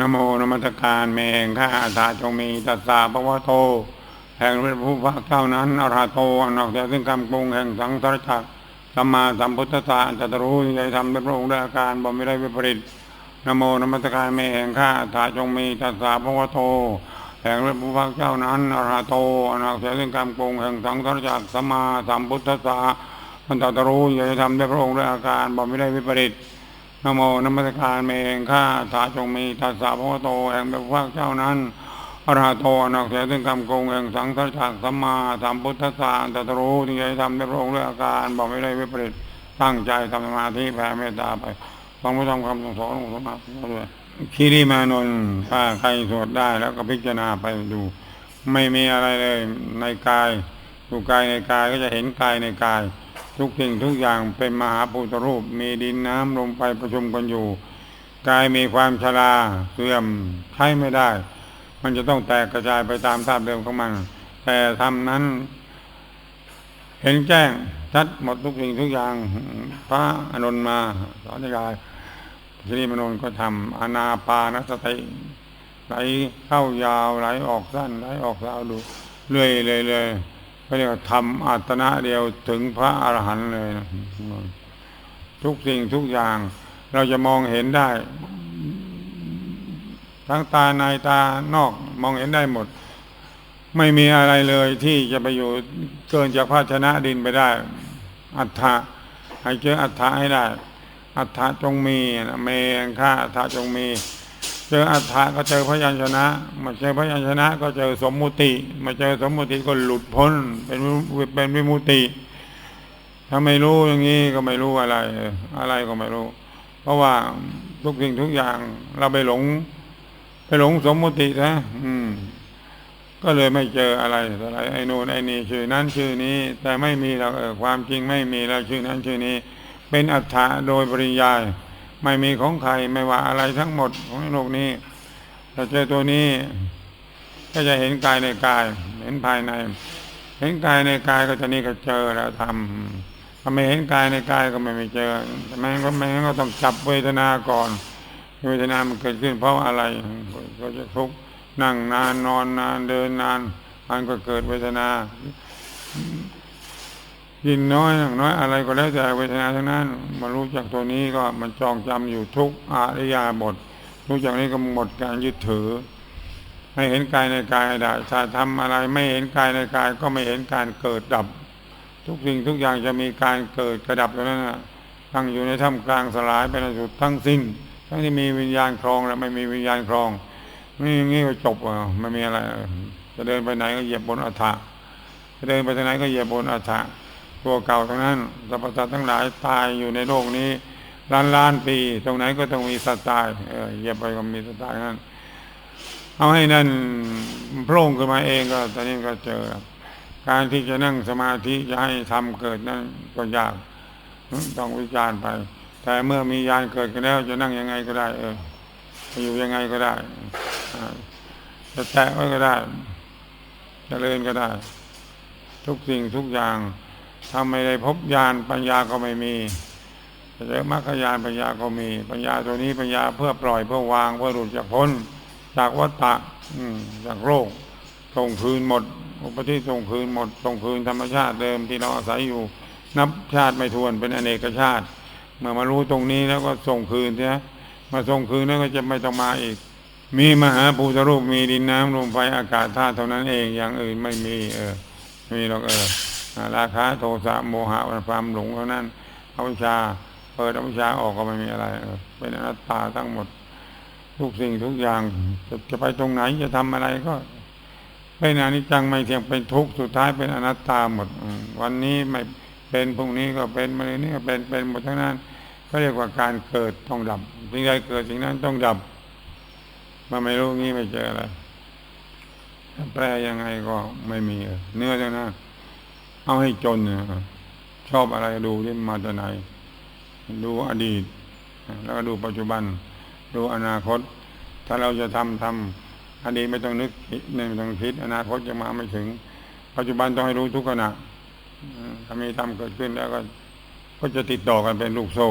นโมนมัสการแมงข้าอาสาจงมีตัสสะภะวะโต แห่งพระผู้ภาคเจ้านั้นอรหะโตอันออกจากซึ่งคำปรุงแห่งสังสารจักสัมมาสัมพุทธะอัตรัสรู้ที่ได้ทำเป็นพระองค์ด้วยอาการบ่ไม่ได้วิปริตนโมนมัสการแม่แห่งข้าอาสาจงมีตัสสะภะวะโตแห่งพระผู้ภาคเจ้านั้นอรหะโตอนออกจากซึ่งคำปรุงแห่งสังสารจักสัมมาสัมพุทธะอันตรัสรู้ที่ได้ทำเป็นพระองค์ด้วยอาการบ่ไม่ได้วิปริต นโมนมัสการเมงข้าถาจงมีตัสสะพระโตแห่งพระภาคเจ้านั้นอรหะโตนักเสียซึ่งคำโกงแห่งสังฆจักรสัมมาสัมพุทธสารตรัสรู้ที่จะทำในพระองด้วยอาการบอกไม่ได้วิปริตตั้งใจทำสมาธิแผ่เมตตาไปฟังพระธรรมคำสอนของสมมาด้วยคีริมานนท์ถ้าใครสวดได้แล้วก็พิจารณาไปดู ไม่มีอะไรเลยในกายดูกายในกายก็จะเห็นกายในกาย ทุกสิ่งทุกอย่างเป็นมหาภูตรูป มีดินน้ำลมไฟประชุมกันอยู่ กายมีความชราเสื่อมใช้ไม่ได้ มันจะต้องแตกกระจายไปตามธาตุเดิมของมัน แต่ทำนั้น เห็นแจ้งชัดหมดทุกสิ่งทุกอย่าง พระอนุนมาสอนยายทีนี้มนนก็ทำอนาปานสติไหลเข้ายาวไหลออกสั้นไหลออกยาวดูเรื่อยเลย เขาเรียกว่าทำอัตนะเดียวถึงพระอรหันต์เลยนะทุกสิ่งทุกอย่าง เราจะมองเห็นได้ ทั้งตาในตานอกมองเห็นได้หมด ไม่มีอะไรเลยที่จะไปอยู่เกินจากภาชนะดินไปได้ อัฏฐะให้เจออัฏฐะให้ได้ อัฏฐะจงมีเมงค่าอัฏฐะจงมี เจออัฏฐะก็เจอพยัญชนะมาเจอพยัญชนะ ก็เจอสมมุติ มาเจอสมมุติก็หลุดพ้นเป็นเป็นวิมุติ ถ้าไม่รู้อย่างนี้ก็ไม่รู้อะไร อะไรก็ไม่รู้ เพราะว่าทุกสิ่งทุกอย่างเราไปหลง ไปหลงสมมุตินะอืม ก็เลยไม่เจออะไรอะไรไอ้นู่นไอ้นี่ชื่อนั้นชื่อนี้ แต่ไม่มีเราเออความจริงไม่มีเราชื่อนั้นชื่อนี้ เป็นอัฏฐะโดยปริยาย ไม่มีของใครไม่ว่าอะไรทั้งหมดของโลกนี้ถ้าเจอตัวนี้ก็จะเห็นกายในกาย เห็นภายใน เห็นกายในกายก็จะนี่ก็เจอแล้วทำถ้าไม่เห็นกายในกายก็ไม่ไม่เจอแต่ไม่งั้นก็ไม่งั้นก็ต้องจับเวทนาก่อนเวทนามันเกิดขึ้นเพราะอะไรก็จะทุกข์นั่งนานนอนนานเดินนานมันก็เกิดเวทนา กินน้อยนั่งน้อยอะไรก็แล้วแต่เวทนาทั้งนั้นมารู้จักตัวนี้ก็มันจองจำอยู่ทุกอาริยาบท รู้จักนี้ก็หมดการยึดถือ ให้เห็นกายในกายได้ถ้าทำอะไรไม่เห็นกายในกายก็ไม่เห็นการเกิดดับ ทุกสิ่งทุกอย่างจะมีการเกิดกระดับแล้วนั้นนะตั้งอยู่ในท่ามกลางสลายเป็นสุดทั้งสิ้น ทั้งที่มีวิญญาณครองและไม่มีวิญญาณครองนี่ย่างนี้ก็จบอะไม่มีอะไร จะเดินไปไหนก็เหยียบบนอัฐะจะเดินไปทางไหนก็เหยียบบนอัฐะ ตัวเก่าทั้งนั้นสรรพสัตว์ทั้งหลายตายอยู่ในโลกนี้ล้านล้านปี ตรงไหนก็ต้องมีสัตว์ตายเออเยียบไปก็มีสัตว์ตายนั้นเอาให้นั่นโพร่งขึ้นมาเองก็ตอนนี้ก็เจอ การที่จะนั่งสมาธิจะให้ทำเกิดนั้นก็ยากต้องวิจารณ์ไป แต่เมื่อมียานเกิดกันแล้ว จะนั่งยังไงก็ได้ เออจะอยู่ยังไงก็ได้จะแตะไว้ก็ได้จะเลินก็ได้ ทุกสิ่งทุกอย่าง ถ้าไม่ได้พบญาณปัญญาก็ไม่มีจะเจอมรรคญาณปัญญาก็มี ปัญญาตัวนี้ปัญญาเพื่อปล่อยเพื่อวางเพื่อหลุดจากพ้น จากวัฏฏะจากโรคส่งคืนหมด อุปธิส่งคืนหมดส่งคืนธรรมชาติเดิมที่เราอาศัยอยู่ นับชาติไม่ทวนเป็นอเนกชาติ เมื่อมารู้ตรงนี้แล้วก็ส่งคืนใช่ไหมมาส่งคืนแล้วก็จะไม่ต้องมาอีก มีมหาภูตรูปมีดินน้ำลมไฟอากาศธาตุเท่านั้นเองอย่างอื่นไม่มี เออไม่มีหรอกเออ ราคะโทสะโมหะความหลงเท่านั้นอวิชชาเปิดอวิชชาออกก็ไม่มีอะไรเป็นอนัตตาทั้งหมด ทุกสิ่งทุกอย่างจะจะไปตรงไหนจะทำอะไรก็เป็นอนิจจังไม่เที่ยงเป็นทุกข์สุดท้ายเป็นอนัตตาหมด วันนี้ไม่เป็นพรุ่งนี้ก็เป็นมะรืนนี้ก็เป็นเป็นหมดทั้งนั้นก็เรียกว่าการเกิดต้องดับสิ่งใดเกิดสิ่งนั้นต้องดับมาไม่รู้งี้ไม่เจออะไรแปลยังไงก็ไม่มีเนื้อจังนั้น เอาให้จนเนี่ยชอบอะไรดูที่มาจากไหน ดูอดีต แล้วก็ดูปัจจุบัน ดูอนาคต ถ้าเราจะทำทำอดีตไม่ต้องนึกไม่ต้องคิด อนาคตจะมาไม่ถึง ปัจจุบันต้องให้รู้ทุกขณะถ้ามีทำเกิดขึ้นแล้วก็ก็จะติดต่อกันเป็นลูกโซ่